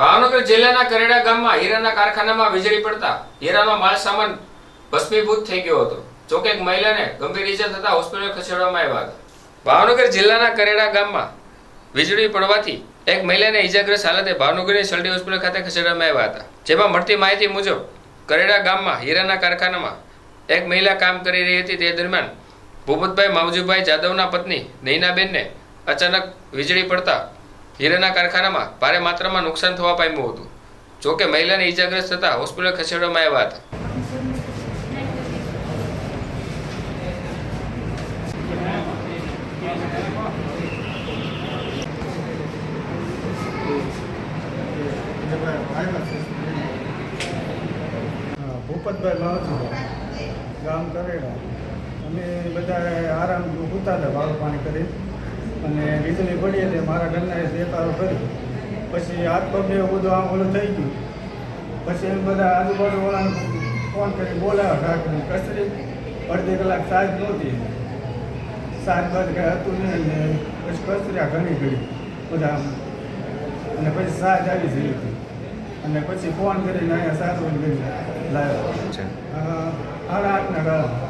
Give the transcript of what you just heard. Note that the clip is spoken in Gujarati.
ભાવનગર જિલ્લાના કરેડા ગામમાં હીરાના કારખાનામાં વીજળી પડતા હીરાનો માલ સામાન ભસ્મીભૂત થઈ ગયો હતો. જોકે એક મહિલાને ગંભીર ઈજા થતા હોસ્પિટલ ખસેડવામાં આવ્યા હતા. ભાવનગર જિલ્લાના કરેડા ગામમાં વીજળી પડવાથી એક મહિલાને ઇજાગ્રસ્ત હાલતે ભાવનગરની સલડી હોસ્પિટલ ખાતે ખસેડવામાં આવ્યા હતા. જેમાં મળતી માહિતી મુજબ કરેડા ગામમાં હીરાના કારખાનામાં એક મહિલા કામ કરી રહી હતી. તે દરમિયાન ભૂપતભાઈ માવજીભાઈ જાદવના પત્ની નૈનાબેનને અચાનક વીજળી પડતા હીરાના કારખાનામાં ભારે માત્રામાં નુકસાન થવા પામ્યું હતું. જોકે મહિલાને ઈજાગ્રસ્ત થતા હોસ્પિટલ ખસેડવામાં આવ્યા હતા. ભૂપતભાઈ માવજીભાઈ ગામ કરેલા અમે બધા આરામ સૂતા હતા વાળું પાણી કરી. અને વીજળી પડી એટલે મારા ઘરના દેખાડો કરી. પછી હાથ પગ એવું બધું આમ ઓલું થઈ ગયું. પછી એમ બધા આજુબાજુવાળાને ફોન કરી બોલાવ્યા કચરી અડધી કલાક સાજ નહોતી. સાત બાદ કાંઈ હતું નહીં ને પછી કચર્યા ઘણી ઘડી બધા આમ. અને પછી સાજ આવી જઈ હતી. અને પછી ફોન કરીને અહીંયા સારું કરી લાવ્યો. આ સાડા આઠના ગાળા